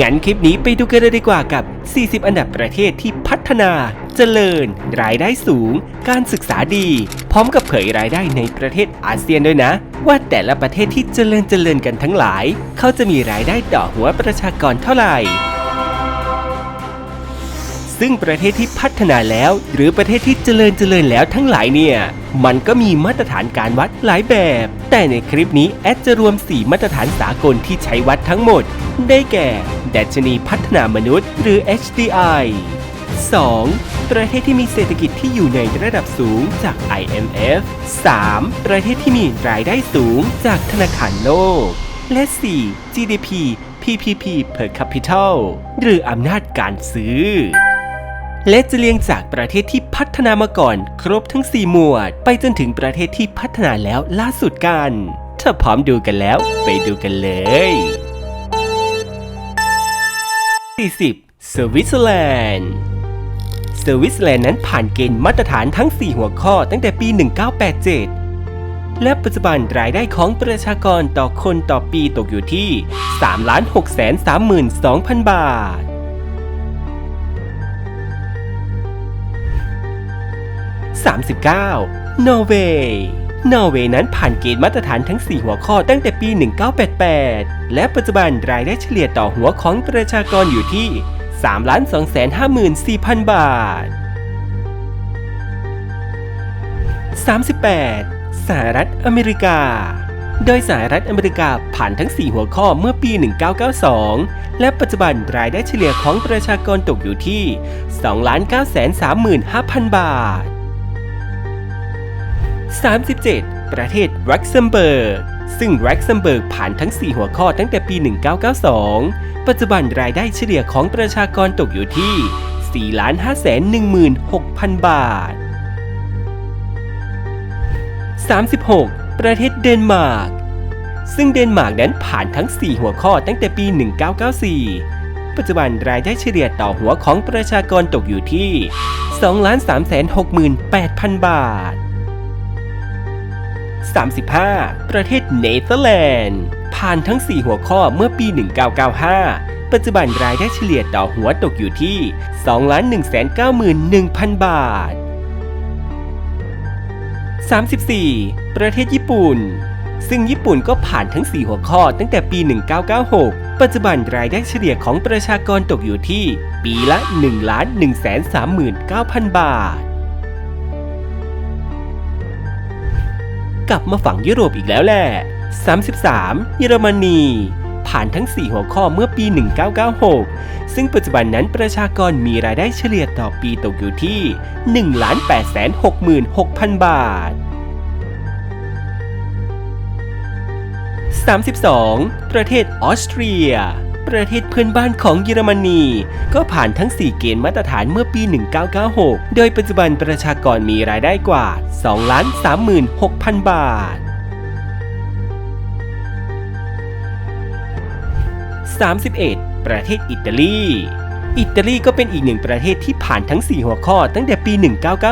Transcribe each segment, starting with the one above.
งั้นคลิปนี้ไปดูกันเลยดีกว่ากับ 40 อันดับประเทศที่พัฒนา เจริญ รายได้สูง การศึกษาดี พร้อมกับเผยรายได้ในประเทศอาเซียนด้วยนะ ว่าแต่ละประเทศที่เจริญเจริญกันทั้งหลาย เขาจะมีรายได้ต่อหัวประชากรเท่าไหร่ ซึ่งประเทศที่พัฒนาแล้ว หรือประเทศที่เจริญเจริญแล้วทั้งหลายเนี่ย มันก็มีมาตรฐานการวัดหลายแบบ แต่ในคลิปนี้แอดจะรวม 4 มาตรฐานสากลที่ใช้วัดทั้งหมด ได้แก่ ดัชนีพัฒนามนุษย์ หรือ HDI 2. ประเทศที่มีเศรษฐกิจที่อยู่ในระดับสูงจาก IMF 3. ประเทศที่มีรายได้สูงจากธนาคารโลก และ 4. GDP PPP per capital หรืออำนาจการซื้อ และจะเรียงจากประเทศที่พัฒนามาก่อน ครบทั้ง 4 หมวด ไปจนถึงประเทศที่พัฒนาแล้วล่าสุดกัน ถ้าพร้อมดูกันแล้ว ไปดูกันเลย 40. สวิตเซอร์แลนด์สวิตเซอร์แลนด์นั้นผ่านเกณฑ์มาตรฐานทั้ง 4 หัวข้อตั้งแต่ปี 1987และปัจจุบันรายได้ของประชากรต่อคนต่อปีตกอยู่ที่ 3 6 3 2 0 0 0 บาท 39. นอร์เวย์นอร์เวย์นั้นผ่านเกณฑ์มาตรฐานทั้ง 4 หัวข้อตั้งแต่ปี 1988 และปัจจุบันรายได้เฉลี่ยต่อหัวของประชากรอยู่ที่ 3,254,000 บาท 38. สหรัฐอเมริกา โดยสหรัฐอเมริกาผ่านทั้ง 4 หัวข้อเมื่อปี 1992 และปัจจุบันรายได้เฉลี่ยของประชากรตกอยู่ที่ 2,935,000 บาท 37. ประเทศรักเซมเบิร์ก ซึ่งรักเซมเบิร์กผ่านทั้ง 4 หัวข้อตั้งแต่ปี 1992 ปัจจุบันรายได้เฉลี่ยของประชากรตกอยู่ที่ 4,516,000 บาท 36. ประเทศเดนมาร์ก ซึ่งเดนมาร์กนั้นผ่านทั้ง 4 หัวข้อตั้งแต่ปี 1994ปัจจุบันรายได้เฉลี่ยต่อหัวของประชากรตกอยู่ที่ 2,368,000 บาท 35. ประเทศเนเธอร์แลนด์ ผ่านทั้ง 4 หัวข้อเมื่อปี 1995 ปัจจุบันรายได้เฉลี่ยต่อหัวตกอยู่ที่ 2,191,000 บาท 34. ประเทศญี่ปุ่น ซึ่งญี่ปุ่นก็ผ่านทั้ง 4 หัวข้อตั้งแต่ปี 1996 ปัจจุบันรายได้เฉลี่ยของประชากรตกอยู่ที่ ปีละ 1 1 3 9 0 0 0 บาท กลับมาฝั่งยุโรปอีกแล้วแหละ 33. เยอรมนี ผ่านทั้ง 4 หัวข้อเมื่อปี 1996 ซึ่งปัจจุบันนั้นประชากรมีรายได้เฉลี่ยต่อปีตกอยู่ที่ 1,866,000 บาท 32. ประเทศออสเตรีย ประเทศเพื่อนบ้านของเยอรมนี ก็ผ่านทั้ง 4 เกณฑ์มาตรฐานเมื่อปี 1996 โดยปัจจุบันประชากรมีรายได้กว่า 2 ล้าน 36,000 บาท 31. ประเทศอิตาลีอิตาลีก็เป็นอีกหนึ่งประเทศที่ผ่านทั้ง 4 หัวข้อตั้งแต่ปี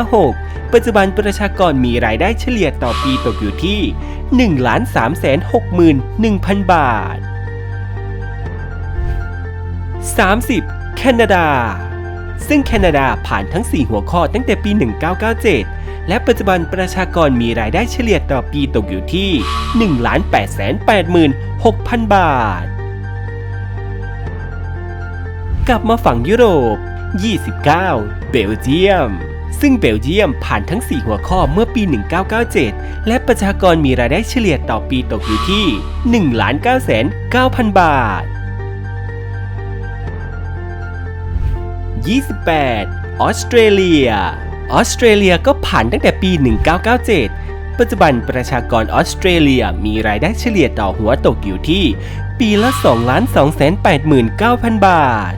1996 ปัจจุบันประชากรมีรายได้เฉลี่ยต่อปีตกอยู่ที่ 1,361,000 บาท 30. แคนาดา ซึ่งแคนาดาผ่านทั้ง 4 หัวข้อตั้งแต่ปี 1997 และปัจจุบันประชากรมีรายได้เฉลี่ยต่อปีตกอยู่ที่ 1,886,000 บาท กลับมาฝั่งยุโรป 29 เบลเยียม ซึ่งเบลเยียมผ่านทั้ง 4 หัวข้อเมื่อปี 1997 และประชากรมีรายได้เฉลี่ยต่อปีตกอยู่ที่ 1,990,000 บาท 28 ออสเตรเลีย ออสเตรเลียก็ผ่านตั้งแต่ปี 1997 ปัจจุบันประชากรออสเตรเลียมีรายได้เฉลี่ยต่อหัวตกอยู่ที่ ปีละ 2,289,000 บาท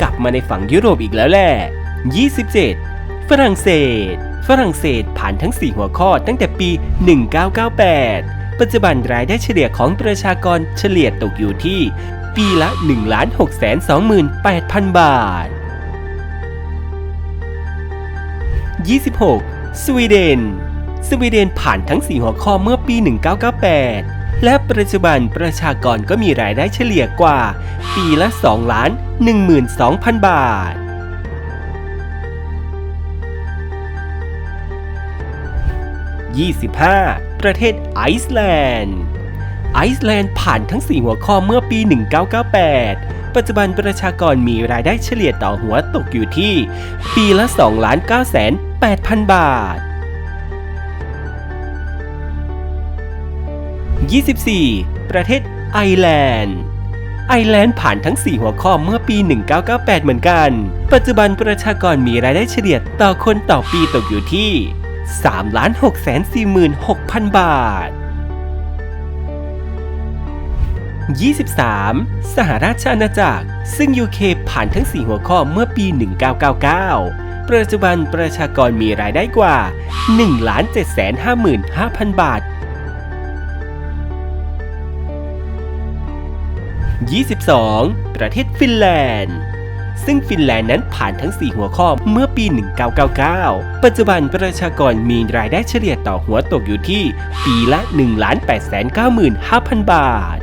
กลับมาในฝั่งยุโรปอีกแล้วแหละ 27 ฝรั่งเศส ฝรั่งเศสผ่านทั้ง 4 หัวข้อตั้งแต่ปี 1998 ปัจจุบันรายได้เฉลี่ยของประชากรเฉลี่ยตกอยู่ที่ ปีละ 1,628,000 บาท 26 สวีเดน สวีเดนผ่านทั้ง 4 หัวข้อเมื่อปี 1998 และปัจจุบันประชากรก็มีรายได้เฉลี่ยกว่า ปีละ2ล้าน12,000 บาท 25. ประเทศไอซ์แลนด์ ไอซ์แลนด์ผ่านทั้ง 4 หัวข้อเมื่อปี 1998 ปัจจุบันประชากรมีรายได้เฉลี่ยต่อหัวตกอยู่ที่ ปีละ2ล้าน9แสน8,000 บาท 24. ประเทศไอร์แลนด์ไอร์แลนด์ผ่านทั้ง 4 หัวข้อเมื่อปี 1998 เหมือนกัน ปัจจุบันประชากรมีรายได้เฉลี่ยต่อคนต่อปีตกอยู่ที่ 3 6 4 6 0 0 0 บาท 23. สหราชอาณาจักร ซึ่ง UK ผ่านทั้ง 4 หัวข้อเมื่อปี 1999 ปัจจุบันประชากรมีรายได้กว่า 1 7 5 5 0 0 0 บาท 22. ประเทศฟินแลนด์ ซึ่งฟินแลนด์นั้นผ่านทั้ง 4 หัวข้อเมื่อปี 1999 ปัจจุบันประชากรมีรายได้เฉลี่ยต่อหัวตกอยู่ที่ ปีละ 1 8 9 5 0 0 0 บาท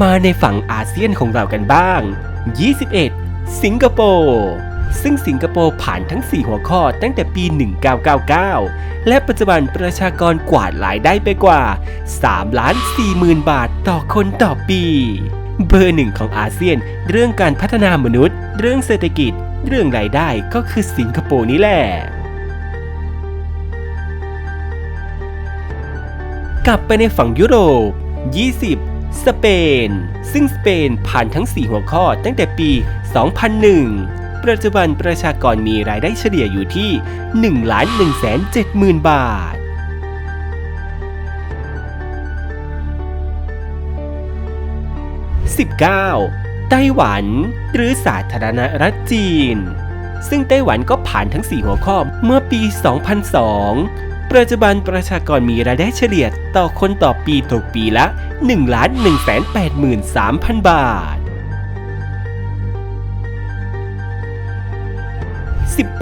มาในฝั่งอาเซียนของเรากันบ้าง 21. สิงคโปร์ซึ่งสิงคโปร์ผ่านทั้ง 4 หัวข้อตั้งแต่ปี 1999 และปัจจุบันประชากรกวาดรายได้ไปกว่า 3 ล้าน4หมื่นบาทต่อคนต่อปี เบอร์หนึ่งของอาเซียน เรื่องการพัฒนามนุษย์ เรื่องเศรษฐกิจ เรื่องรายได้ก็คือสิงคโปร์นี่แหละกลับไปในฝั่งยุโรป 20 สเปน ซึ่งสเปนผ่านทั้ง 4 หัวข้อตั้งแต่ปี 2001 ปัจจุบันประชากรมีรายได้เฉลี่ยอยู่ที่1ล้าน1แสน7หมื่นบาท 19. ไต้หวัน หรือสาธารณรัฐจีน ซึ่งไต้หวันก็ผ่านทั้ง 4 หัวข้อเมื่อปี 2002 ปัจจุบันประชากรมีรายได้เฉลี่ยต่อคนต่อปีตกปีละ1ล้าน1แสน8หมื่น3,000 บาท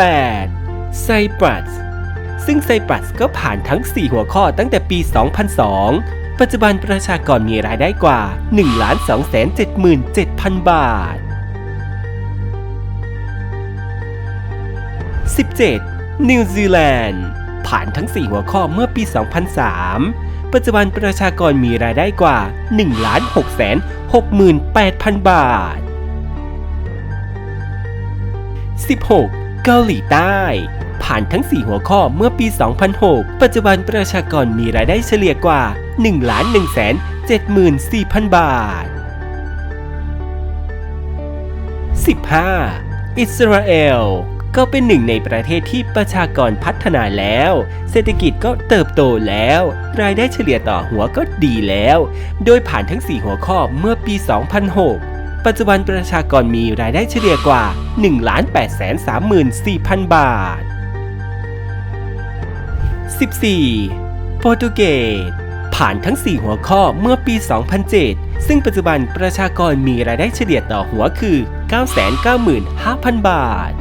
18. ไซปรัส ซึ่งไซปรัสก็ผ่านทั้ง 4 หัวข้อตั้งแต่ปี 2002 ปัจจุบันประชากรมีรายได้กว่า1ล้าน2แสน77,000 บาท 17. นิวซีแลนด์ ผ่านทั้ง 4 หัวข้อเมื่อปี 2003 ปัจจุบันประชากรมีรายได้กว่า1ล้าน6แสน68,000 บาท 16. เกาหลีใต้ ผ่านทั้ง 4 หัวข้อเมื่อปี 2006 ปัจจุบันประชากรมีรายได้เฉลี่ยกว่า 1ล้าน1แสน74,000 บาท 15. อิสราเอล ก็เป็นหนึ่งในประเทศที่ประชากรพัฒนาแล้ว เศรษฐกิจก็เติบโตแล้ว รายได้เฉลี่ยต่อหัวก็ดีแล้ว โดยผ่านทั้ง 4 หัวข้อเมื่อปี 2006 ปัจจุบันประชากรมีรายได้เฉลี่ยกว่า1ล้าน8 3 4 0 0 0 บาท 14. โปรตุเกส ผ่านทั้ง 4 หัวข้อเมื่อปี 2007 ซึ่งปัจจุบันประชากรมีรายได้เฉลี่ยต่อหัวคือ 995,000 บาท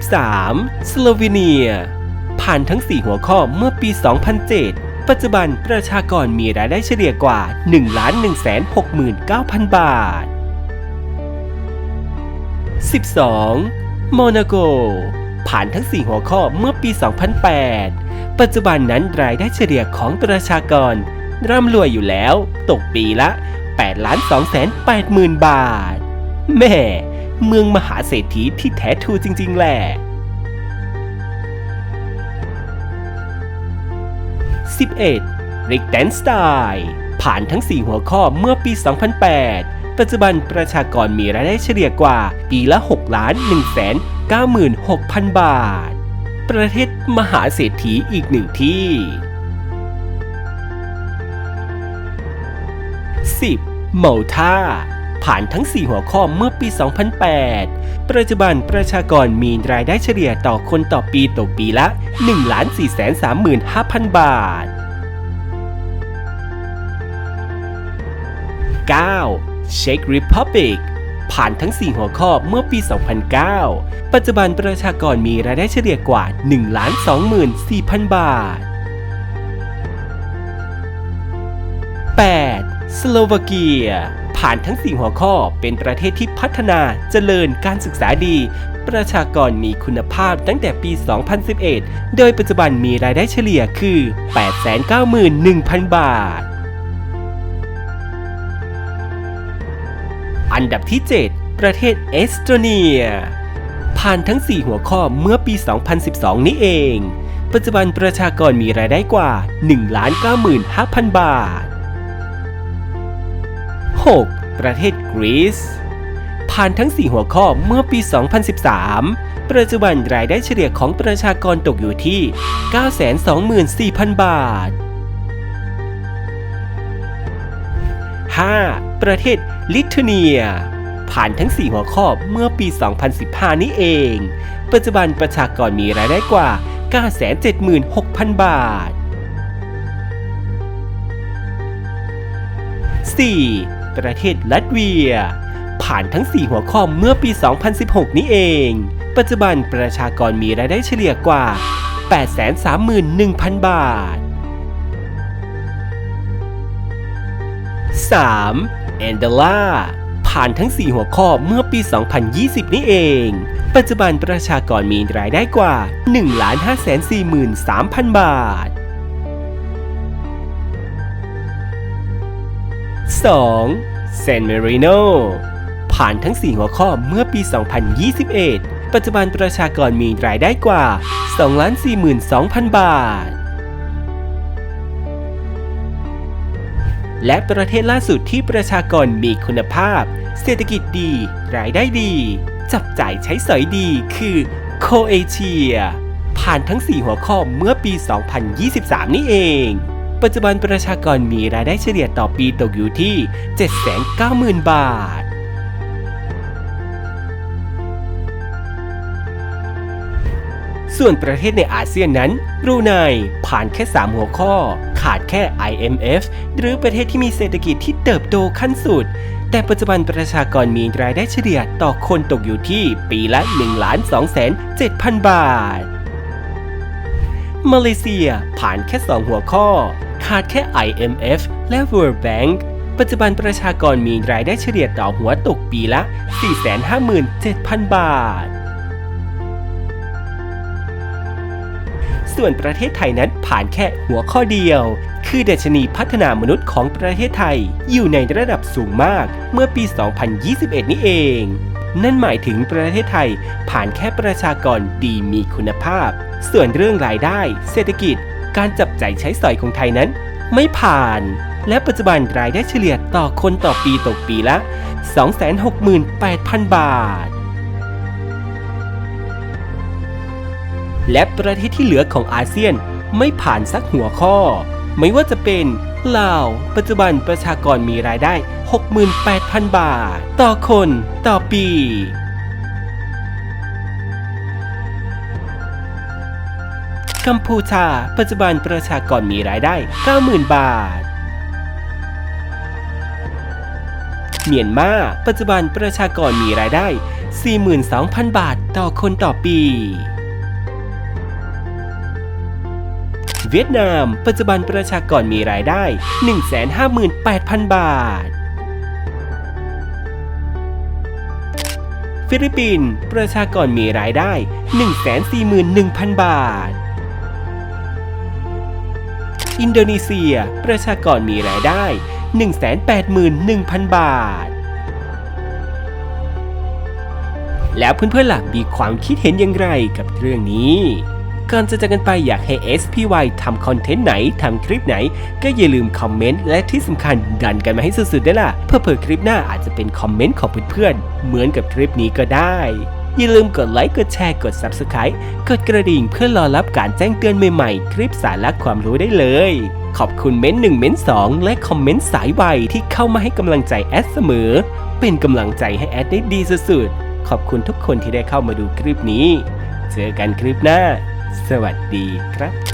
13. สโลวีเนีย ผ่านทั้ง 4 หัวข้อเมื่อปี 2007 ปัจจุบันประชากรมีรายได้เฉลี่ยกว่า1ล้าน169,000 บาท 12. โมนาโก ผ่านทั้ง 4 หัวข้อเมื่อปี 2008 ปัจจุบันนั้นรายได้เฉลี่ยของประชากร ร่ำรวยอยู่แล้ว ตกปีละ8ล้าน2แสน8หมื่นบาท แม่เมืองมหาเศรษฐีที่แท้ทรูจริง ๆ แหละ 11. ริกแดนสไตน์ผ่านทั้ง 4 หัวข้อเมื่อปี 2008 ปัจจุบันประชากรมีรายได้เฉลี่ยกว่า ปีละ 6 ล้าน1แสน96,000 บาท ประเทศมหาเศรษฐีอีกหนึ่งที่ 10. เมาท่า ผ่านทั้ง 4 หัวข้อเมื่อปี 2008 ปัจจุบันประชากรมีรายได้เฉลี่ยต่อคนต่อปีตกปีละ 1,435,000 บาท 9. เช็กริพับบิก ผ่านทั้ง 4 หัวข้อเมื่อปี 2009 ปัจจุบันประชากรมีรายได้เฉลี่ยกว่า 1,24,000 บาท 8. สโลวาเกีย ผ่านทั้ง 4 หัวข้อเป็นประเทศที่พัฒนาเจริญการศึกษาดี ประชากรมีคุณภาพตั้งแต่ปี 2011 โดยปัจจุบันมีรายได้เฉลี่ยคือ 891,000 บาท อันดับที่ 7 ประเทศเอสโตเนีย ผ่านทั้ง 4 หัวข้อเมื่อปี 2012 นี้เอง ปัจจุบันประชากรมีรายได้กว่า 1,95,000 บาท 6. ประเทศกรีซผ่านทั้ง 4 หัวข้อเมื่อปี 2013 ปัจจุบันรายได้เฉลี่ยของประชากรตกอยู่ที่ 924,000 บาท 5. ประเทศ ลิทัวเนีย ผ่านทั้ง 4 หัวข้อเมื่อปี 2015 นี้เอง ปัจจุบันประชากรมีรายได้กว่า 976,000 บาท 4. ประเทศลัตเวีย ผ่านทั้ง 4 หัวข้อเมื่อปี 2016 นี้เอง ปัจจุบันประชากรมีรายได้เฉลี่ยกว่า 831,000 บาท 3. แอนเดล่าผ่านทั้ง 4 หัวข้อเมื่อปี 2020 นี้เอง ปัจจุบันประชากรมีรายได้กว่า 1,543,000 บาท 2. เซนเมริโนผ่านทั้ง 4 หัวข้อเมื่อปี 2021 ปัจจุบันประชากรมีรายได้กว่า 242,000 บาท และประเทศล่าสุดที่ประชากรมีคุณภาพ เศรษฐกิจดี รายได้ดี จับจ่ายใช้สอยดีคือโคเอเชีย ผ่านทั้ง 4 หัวข้อเมื่อปี 2023 นี่เอง ปัจจุบันประชากรมีรายได้เฉลี่ยต่อปีตกอยู่ที่ 790,000 บาทส่วนประเทศในอาเซียนนั้นบรูไนผ่านแค่ 3 หัวข้อ ขาดแค่ IMF หรือประเทศที่มีเศรษฐกิจที่เติบโตขั้นสุด แต่ปัจจุบันประชากรมีรายได้เฉลี่ยต่อคนตกอยู่ที่ปีละ1 2 7 0 0 0 บาท มาเลเซียผ่านแค่ 2 หัวข้อ ขาดแค่ IMF และ World Bank ปัจจุบันประชากรมีรายได้เฉลี่ยต่อหัวตกปีละ 457,000 บาท ส่วนประเทศไทยนั้นผ่านแค่หัวข้อเดียว คือดัชนีพัฒนามนุษย์ของประเทศไทย อยู่ในระดับสูงมากเมื่อปี 2021 นี้เอง นั่นหมายถึงประเทศไทยผ่านแค่ประชากรดีมีคุณภาพ ส่วนเรื่องรายได้ เศรษฐกิจ การจับจ่ายใช้สอยของไทยนั้น ไม่ผ่าน และปัจจุบันรายได้เฉลี่ยต่อคนต่อปีตกปีละ 268,000 บาท และประเทศที่เหลือของอาเซียนไม่ผ่านสักหัวข้อ ไม่ว่าจะเป็นลาว ปัจจุบันประชากรมีรายได้ 68,000 บาท ต่อคนต่อปีกัมพูชา ปัจจุบันประชากรมีรายได้ 90,000 บาท เมียนมา ปัจจุบันประชากรมีรายได้ 42,000 บาทต่อคนต่อปี เวียดนาม ปัจจุบันประชากรมีรายได้ 158,000 บาท ฟิลิปปินส์ประชากรมีรายได้ 141,000 บาท อินโดนีเซีย ประชากรมีรายได้ 181,000 บาทแล้วเพื่อนๆล่ะมีความคิดเห็นอย่างไรกับเรื่องนี้ ก่อนจะจากกันไปอยากให้ SPY ทำคอนเทนต์ไหนทำคลิปไหน ก็อย่าลืมคอมเมนต์และที่สำคัญดันกันมาให้สุดๆได้ล่ะ เพื่อเผื่อคลิปหน้าอาจจะเป็นคอมเมนต์ของเพื่อนๆ เหมือนกับคลิปนี้ก็ได้ อย่าลืมกดไลค์กดแชร์กด Subscribe กดกระดิ่งเพื่อรอรับการแจ้งเตือนใหม่ๆ คลิปสาระความรู้ได้เลย ขอบคุณเม้นหนึ่งเม้นสองและคอมเมนต์สายไวที่เข้ามาให้กำลังใจแอดเสมอ เป็นกำลังใจให้แอดได้ดีสุดๆขอบคุณทุกคนที่ได้เข้ามาดูคลิปนี้ เจอกันคลิปหน้า สวัสดีครับ